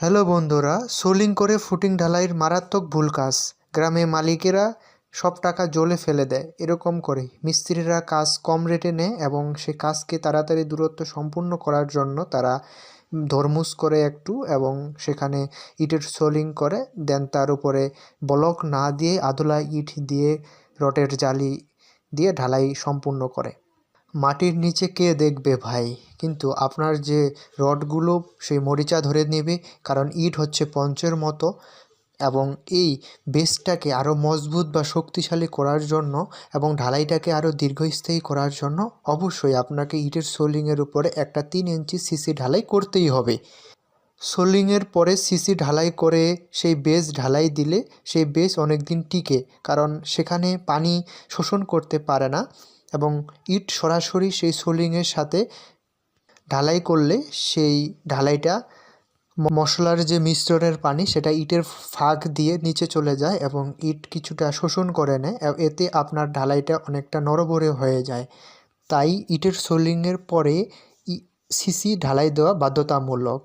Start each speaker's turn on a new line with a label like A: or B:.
A: Hello বন্ধুরা, সোলিং করে footing ঢালাইয়ের মারাত্মক ভুল কাজ। গ্রামে মালিকেরা সব টাকা জলে ফেলে দেয়, এরকম করে। মিস্ত্রিরা কাজ কম রেটে নেয় এবং সে কাজকে তাড়াতাড়ি দূরত্ব সম্পূর্ণ করার জন্য তারা ধর্মুস করে একটু এবং সেখানে ইটের সোলিং করে, দেন তার উপরে ব্লক না দিয়ে আদলা ইট দিয়ে রটের জালি দিয়ে ঢালাই সম্পূর্ণ করে। মাটির নিচে কে দেখবে ভাই? কিন্তু আপনার যে রডগুলো, সেই মরিচা ধরে নেবে, কারণ ইট হচ্ছে পঞ্চের মতো এবং এই বেসটাকে আরও মজবুত বা শক্তিশালী করার জন্য এবং ঢালাইটাকে আরও দীর্ঘস্থায়ী করার জন্য অবশ্যই আপনাকে ইটের সোলিংয়ের উপরে একটা তিন ইঞ্চি সিসি ঢালাই করতেই হবে। সোলিংয়ের পরে সিসি ঢালাই করে সেই বেস ঢালাই দিলে সেই বেস অনেক দিন টিকে, কারণ সেখানে পানি শোষণ করতে পারে না এবং ইট সরাসরি সেই সোলিংয়ের সাথে ঢালাই করলে সেই ঢালাইটা মশলার যে মিশ্রণের পানি সেটা ইটের ফাঁক দিয়ে নিচে চলে যায় এবং ইট কিছুটা শোষণ করে নেয়। এতে আপনার ঢালাইটা অনেকটা নরবরে হয়ে যায়। তাই ইটের সোলিংয়ের পরে সিসি ঢালাই দেওয়া বাধ্যতামূলক।